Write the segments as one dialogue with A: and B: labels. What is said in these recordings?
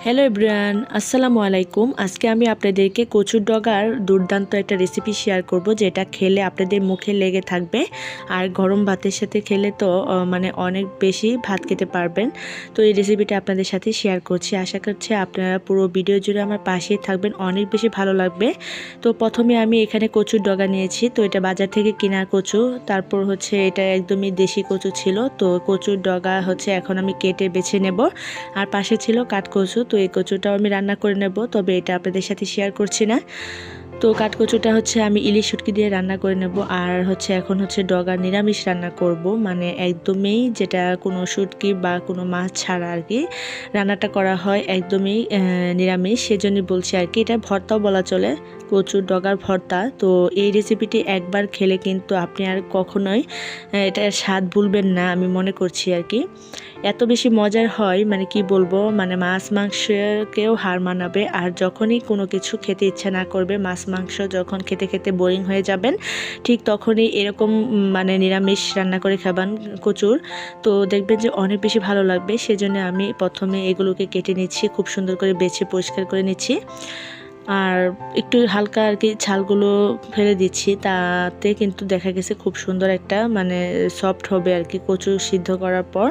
A: Hello everyone আসসালামু আলাইকুম। আজকে আমি আপনাদেরকে কচুর ডগার দুর্দান্ত একটা রেসিপি শেয়ার করব যেটা খেলে আপনাদের মুখে লেগে থাকবে আর গরম ভাতের সাথে খেলে তো মানে অনেক বেশি ভাত খেতে পারবেন। তো এই রেসিপিটা আপনাদের সাথে শেয়ার করছি। আশা করছি আপনারা পুরো ভিডিও জুড়ে আমার পাশেই থাকবেন, অনেক বেশি ভালো লাগবে। তো প্রথমে আমি এখানে কচুর ডগা নিয়েছি। তো এটা বাজার থেকে কেনা কচু, তারপর হচ্ছে এটা একদমই দেশি কচু ছিল। তো কচুর ডগা হচ্ছে এখন আমি কেটে বেছে নেব। আর পাশে ছিল কাঠকচু। তো এই কচুটাও আমি রান্না করে নেব তবে এটা আপনাদের সাথে শেয়ার করছি না। তো কাঠকচুটা হচ্ছে আমি ইলিশ শুটকি দিয়ে রান্না করে নেব। আর হচ্ছে এখন হচ্ছে ডগা নিরামিষ রান্না করব। মানে একদমই যেটা কোনো শুটকি বা কোনো মাছ ছাড়া আর কি রান্নাটা করা হয় একদমই নিরামিষ। সেজন্যই বলছি আর কি, এটা ভর্তাও বলা চলে, কচুর ডগার ভর্তা। তো এই রেসিপিটি একবার খেলে কিন্তু আপনি আর কখনোই এটার স্বাদ ভুলবেন না আমি মনে করছি আর কি। এত বেশি মজার হয় মানে কি বলব মানে মাছ মাংসকেও হার মানাবে। আর যখনই কোনো কিছু খেতে ইচ্ছা না করবে, মাছ মাংস যখন খেতে খেতে বোরিং হয়ে যাবেন, ঠিক তখনই এরকম মানে নিরামিষ রান্না করে খাবেন কচুর। তো দেখবেন যে অনেক বেশি ভালো লাগবে, সেজন্য আমি প্রথমে এগুলোকে কেটে নিচ্ছি, খুব সুন্দর করে বেছে পরিষ্কার করে নিচ্ছি। আর একটু হালকা আর কি ছালগুলো ফেলে দিচ্ছি, তাতে কিন্তু দেখা গেছে খুব সুন্দর একটা মানে সফট হবে আর কি কচু সিদ্ধ করার পর।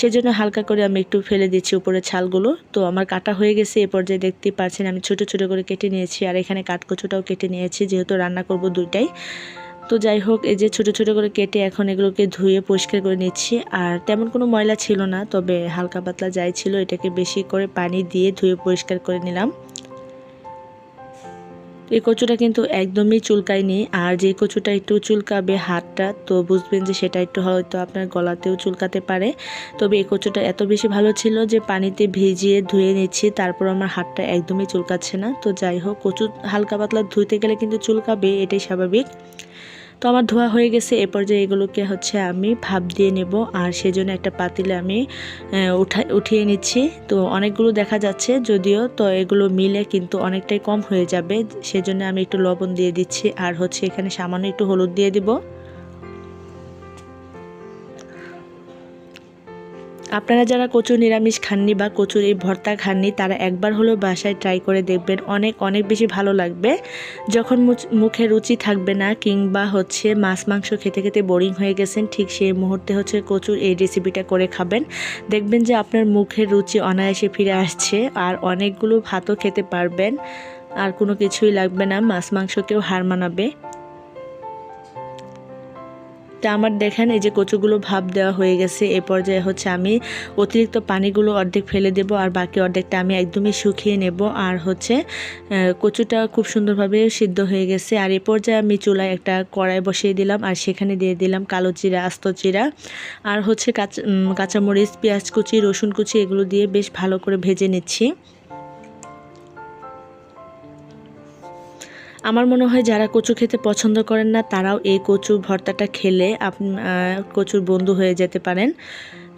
A: সেজন্য হালকা করে আমি একটু ফেলে দিচ্ছি উপরে ছালগুলো। তো আমার কাটা হয়ে গেছে, এ পর্যায়ে দেখতেই পাচ্ছেন আমি ছোট ছোট করে কেটে নিয়েছি আর এখানে কাঠকচুটাও কেটে নিয়েছি যেহেতু রান্না করব দুইটাই। তো যাই হোক, এই যে ছোট ছোট করে কেটে এখন এগুলোকে ধুয়ে পরিষ্কার করে নিচ্ছি। আর তেমন কোনো ময়লা ছিল না, তবে হালকা পাতলা যাই ছিল, এটাকে বেশি করে পানি দিয়ে ধুয়ে পরিষ্কার করে নিলাম। এই কচুটা কিন্তু একদমই চুলকায়নি। আর যে কচুটা একটু চুলকাবে হাতটা, তো বুঝবেন যে সেটা একটু হয়তো আপনার গলাতেও চুলকাতে পারে। তবে এই কচুটা এত বেশি ভালো ছিল যে পানিতে ভিজিয়ে ধুয়ে নিচ্ছি, তারপর আমার হাতটা একদমই চুলকাচ্ছে না। তো যাই হোক, কচু হালকা পাতলা ধুইতে গেলে কিন্তু চুলকাবে, এটাই স্বাভাবিক। তো আমার ধোয়া হয়ে গেছে, এ পর্যায়ে এগুলোকে হচ্ছে আমি ভাপ দিয়ে নেব আর সেজন্য একটা পাতিলে আমি উঠা, উঠিয়ে নিচ্ছি। তো অনেকগুলো দেখা যাচ্ছে যদিও, তো এগুলো মিলে কিন্তু অনেকটাই কম হয়ে যাবে, সেজন্য আমি একটু লবণ দিয়ে দিচ্ছি আর হচ্ছে এখানে সামান্য একটু হলুদ দিয়ে দিব। আপনারা যারা কচুর নিরামিষ খাননি বা কচুর এই ভর্তা খাননি, তারা একবার হলেও বাসায় ট্রাই করে দেখবেন। অনেক অনেক বেশি ভালো লাগবে। যখন মুখে রুচি থাকবে না, কিংবা হচ্ছে মাছ, মাংস খেতে খেতে বোরিং হয়ে গেছেন, ঠিক সেই মুহূর্তে হচ্ছে কচুর এই রেসিপিটা করে খাবেন। দেখবেন যে আপনার মুখের রুচি অনায়াসে ফিরে আসছে, আর অনেকগুলো ভাতও খেতে পারবেন। আর কোনো কিছুই লাগবে না, মাছ মাংসকেও হার মানাবে। তা আমার দেখেন, এই যে কচুগুলো ভাপ দেওয়া হয়ে গেছে। এ পর্যায়ে হচ্ছে আমি অতিরিক্ত পানিগুলো অর্ধেক ফেলে দেব আর বাকি অর্ধেকটা আমি একদমই শুকিয়ে নেব। আর হচ্ছে কচুটা খুব সুন্দরভাবে সিদ্ধ হয়ে গেছে। আর এ পর্যায়ে আমি চুলায় একটা কড়াই বসিয়ে দিলাম আর সেখানে দিয়ে দিলাম কালো জিরা, আস্ত জিরা। আর হচ্ছে কাঁচা কাঁচামরিচ, পেঁয়াজ কুচি, রসুন কুচি, এগুলো দিয়ে বেশ ভালো করে ভেজে নিচ্ছি। আমার মনে হয় যারা কচু খেতে পছন্দ করেন না, তারাও এই কচু ভর্তাটা খেলে আপনি কচুর বন্ধু হয়ে যেতে পারেন।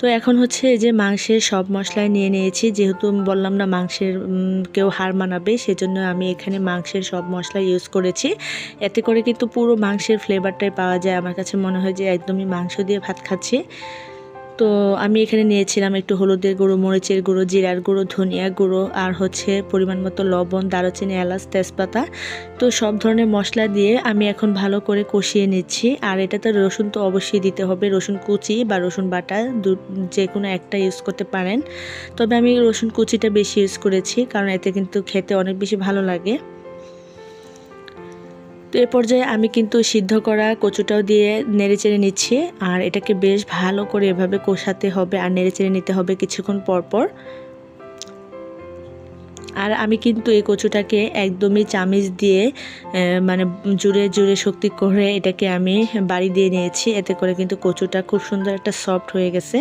A: তো এখন হচ্ছে যে মাংসের সব মশলাই নিয়ে নিয়েছি, যেহেতু বললাম না মাংসের কেউ হার মানাবে, সেজন্য আমি এখানে মাংসের সব মশলা ইউজ করেছি। এতে করে কিন্তু পুরো মাংসের ফ্লেভারটাই পাওয়া যায়। আমার কাছে মনে হয় যে একদমই মাংস দিয়ে ভাত খাচ্ছি। তো আমি এখানে নিয়েছিলাম একটু হলুদের গুঁড়ো, মরিচের গুঁড়ো, জিরার গুঁড়ো, ধনিয়া গুঁড়ো আর হচ্ছে পরিমাণ মতো লবণ, দারুচিনি, এলাচ, তেজপাতা। তো সব ধরনের মশলা দিয়ে আমি এখন ভালো করে কষিয়ে নিচ্ছি। আর এটাতে রসুন তো অবশ্যই দিতে হবে। রসুন কুচি বা রসুন বাটা দু- যে কোনো একটা ইউজ করতে পারেন। তবে আমি রসুন কুচিটা বেশি ইউজ করেছি কারণ এতে কিন্তু খেতে অনেক বেশি ভালো লাগে। তো এ পর্যায়ে আমি কিন্তু সিদ্ধ করা কচুটাও দিয়ে নেড়ে চেড়ে নিচ্ছি, আর এটাকে বেশ ভালো করে এভাবে কষাতে হবে আর নেড়ে চেড়ে নিতে হবে কিছুক্ষণ পর পর। আর আমি কিন্তু এই কচুটাকে একদমই চামিচ দিয়ে মানে জুড়ে জুড়ে শক্তি করে এটাকে আমি বাড়ি দিয়ে নিয়েছি, এতে করে কিন্তু কচুটা খুব সুন্দর একটা সফট হয়ে গেছে।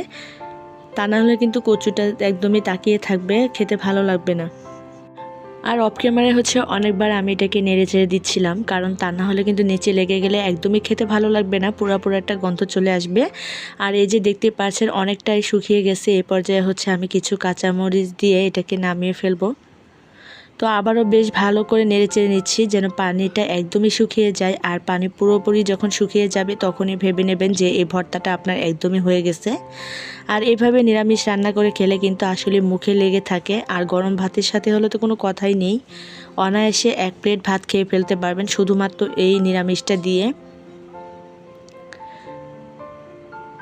A: তা না হলে কিন্তু কচুটা একদমই তাকিয়ে থাকবে, খেতে ভালো লাগবে না। আর অফ ক্যামেরায় হচ্ছে অনেকবার আমি এটাকে নেড়ে চেড়ে দিচ্ছিলাম, কারণ তা না হলে কিন্তু নিচে লেগে গেলে একদমই খেতে ভালো লাগবে না, পুরা পুরো একটা গন্ধ চলে আসবে। আর এই যে দেখতে পাচ্ছেন, অনেকটাই শুকিয়ে গেছে, এ পর্যায়ে হচ্ছে আমি কিছু কাঁচামরিচ দিয়ে এটাকে নামিয়ে ফেলব। তো আবারও বেশ ভালো করে নেড়েচেড়ে নিচ্ছি যেন পানিটা একদমই শুকিয়ে যায়। আর পানি পুরোপুরি যখন শুকিয়ে যাবে তখনই ভেবে নেবেন যে এই ভর্তাটা আপনার একদমই হয়ে গেছে। আর এভাবে নিরামিষ রান্না করে খেলে কিন্তু আসলে মুখে লেগে থাকে। আর গরম ভাতের সাথে হলে তো কোনো কথাই নেই। অনায়াসে এক প্লেট ভাত খেয়ে ফেলতে পারবেন। শুধুমাত্র এই নিরামিষটা দিয়ে।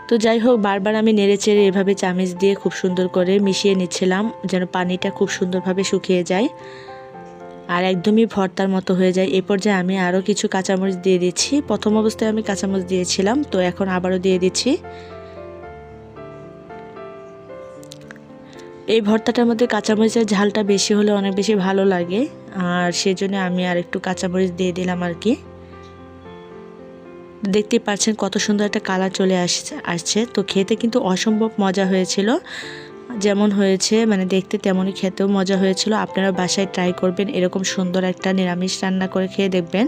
A: তো যাই হোক, বারবার আমি নেড়ে চেড়ে এভাবে চামিচ দিয়ে খুব সুন্দর করে মিশিয়ে নিচ্ছিলাম, যেন পানিটা খুব সুন্দরভাবে শুকিয়ে যায়। আর একদমই ভর্তার মতো হয়ে যায়। এ পর্যায়ে আমি আরও কিছু কাঁচামরিচ দিয়ে দিচ্ছি। প্রথম অবস্থায় আমি কাঁচামরিচ দিয়েছিলাম, তো এখন আবারও দিয়ে দিচ্ছি। এই ভর্তাটার মধ্যে কাঁচামরিচের ঝালটা বেশি হলে অনেক বেশি ভালো লাগে। আর সেজন্য আমি আর একটু কাঁচামরিচ দিয়ে দিলাম আর কি। দেখতে পাচ্ছেন কত সুন্দর একটা কালার চলে আসছে আসছে। তো খেতে কিন্তু অসম্ভব মজা হয়েছিল। যেমন হয়েছে মানে দেখতে তেমনই খেতেও মজা হয়েছিল। আপনারা বাসায় ট্রাই করবেন, এরকম সুন্দর একটা নিরামিষ রান্না করে খেয়ে দেখবেন।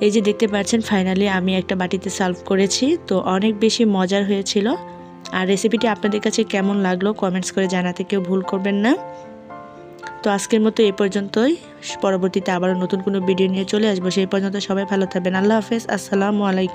A: এই যে দেখতে পাচ্ছেন ফাইনালি আমি একটা বাটিতে সার্ভ করেছি। তো অনেক বেশি মজার হয়েছিল। আর রেসিপিটি আপনাদের কাছে কেমন লাগল কমেন্টস করে জানাতে কেউ ভুল করবেন না। তো আজকের মতো এই পর্যন্তই। পরবর্তীতে আবারও নতুন কোনো ভিডিও নিয়ে চলে আসব। সেই পর্যন্ত সবাই ভালো থাকবেন। আল্লাহ হাফেজ। আসসালামু আলাইকুম।